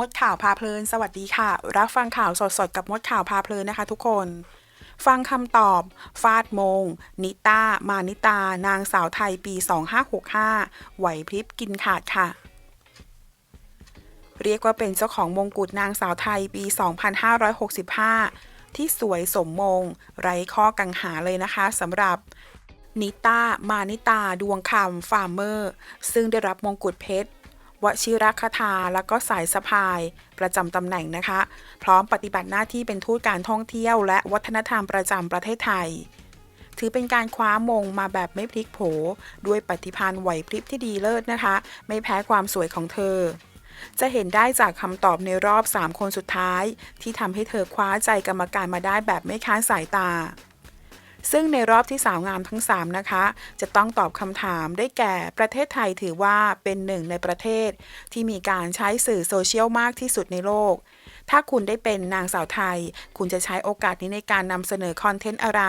มดข่าวพาเพลิน สวัสดีค่ะ รับฟังข่าวสดๆ กับมดข่าวพาเพลินนะคะทุกคน ฟังคำตอบ ฟาดมง นิต้า มานิตา นางสาวไทยปี 2565 ไหวพริบกินขาดค่ะ เรียกว่าเป็นเจ้าของมงกุฎนางสาวไทยปี 2565 ที่สวยสมมง ไร้ข้อกังหาเลยนะคะสำหรับนิต้า มานิตา ดวงคำฟาร์มเมอร์ ซึ่งได้รับมงกุฎเพชร วชิรคทา แล้วก็สายสะพาย ประจำตำแหน่งนะคะ พร้อมปฏิบัติหน้าที่เป็นทูตการท่องเที่ยว และวัฒนธรรมประจำประเทศไทย ถือเป็นการคว้ามงมาแบบไม่พลิกโผ ด้วยปฏิภาณไหวพริบที่ดีเลิศนะคะ ไม่แพ้ความสวยของเธอ จะเห็นได้จากคำตอบในรอบ 3 คนสุดท้าย ที่ทำให้เธอคว้าใจกรรมการมาได้แบบไม่ค้านสายตา ซึ่งในรอบที่สาวงามทั้ง 3 นะคะ จะต้องตอบคำถามได้แก่ประเทศไทยถือว่าเป็นหนึ่งในประเทศ ที่มีการใช้สื่อโซเชียลมากที่สุดในโลก ถ้าคุณได้เป็นนางสาวไทย คุณจะใช้โอกาสนี้ในการนำเสนอคอนเทนต์อะไร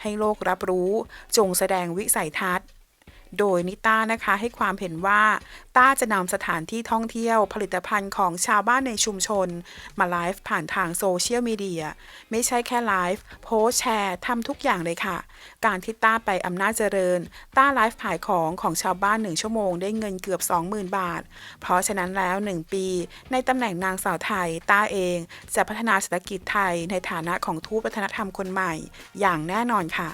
ให้โลกรับรู้ จงแสดงวิสัยทัศน์ โดยนิต้านะคะให้ความเห็นว่าต้าจะนำสถานที่ท่องเที่ยวผลิตภัณฑ์ของชาวบ้านในชุมชน มาไลฟ์ผ่านทางโซเชียลมีเดียไม่ใช่แค่ไลฟ์โพสแชร์ทำทุกอย่างเลยค่ะ การที่ต้าไปอำนาจเจริญ ต้าไลฟ์ขายของของชาวบ้าน1ชั่วโมงได้เงินเกือบ 20,000 บาท เพราะฉะนั้นแล้ว 1 ปี ในตำแหน่งนางสาวไทย ต้าเองจะพัฒนาเศรษฐกิจไทยในฐานะของทูตวัฒนธรรมคนใหม่ อย่างแน่นอนค่ะ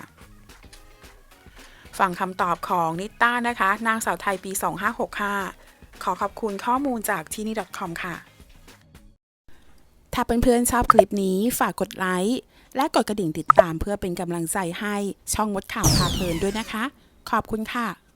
ฟังคำตอบของนิต้านะคะ นางสาวไทยปี 2565 ขอขอบคุณข้อมูลจากที่นี่ .com ค่ะ ถ้าเพื่อนๆชอบคลิปนี้ฝากกดไลค์ และกดกระดิ่งติดตามเพื่อเป็นกำลังใจให้ช่องมดข่าวพาเพลินด้วยนะคะ ขอบคุณค่ะ